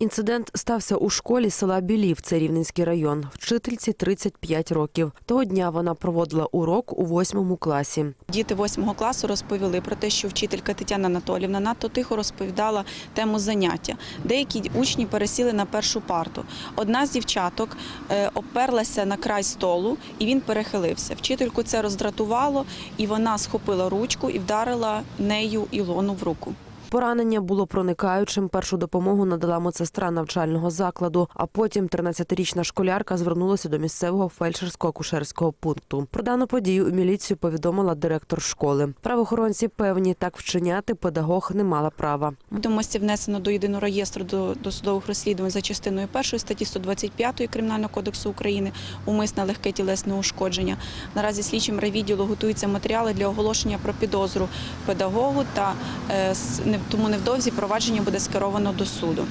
Інцидент стався у школі села Білів, це Рівненський район. Вчительці 35 років. Того дня вона проводила урок у восьмому класі. Діти восьмого класу розповіли про те, що вчителька Тетяна Анатолівна надто тихо розповідала тему заняття. Деякі учні пересіли на першу парту. Одна з дівчаток е, оперлася на край столу, і він перехилився. Вчительку це роздратувало, і вона схопила ручку і вдарила нею Ілону в руку. Поранення було проникаючим. Першу допомогу надала медсестра навчального закладу. А потім 13-річна школярка звернулася до місцевого фельдшерсько-акушерського пункту. Про дану подію у міліцію повідомила директор школи. Правоохоронці певні, так вчиняти педагог не мала права. Відомості внесено до єдиного реєстру до досудових розслідувань за частиною 1 статті 125 Кримінального кодексу України умисне легке тілесне ушкодження. Наразі слідчим райвідділу готуються матеріали для оголошення про підозру педагогу та е, не- тому невдовзі провадження буде скеровано до суду.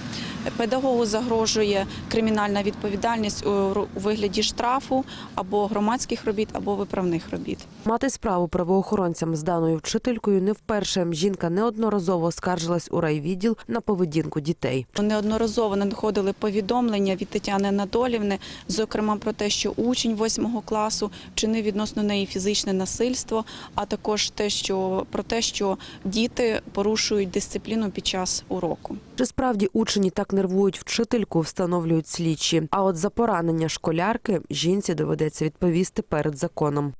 Педагогу загрожує кримінальна відповідальність у вигляді штрафу або громадських робіт, або виправних робіт. Мати справу правоохоронцям з даною вчителькою не вперше. Жінка неодноразово скаржилась у райвідділ на поведінку дітей. Неодноразово надходили повідомлення від Тетяни Анатолівни, зокрема про те, що учень восьмого класу вчинив відносно неї фізичне насильство, а також те, що про те, що діти порушують дисципліну під час уроку. Чи справді учені так нервують вчительку, встановлюють слідчі. А от за поранення школярки жінці доведеться відповісти перед законом.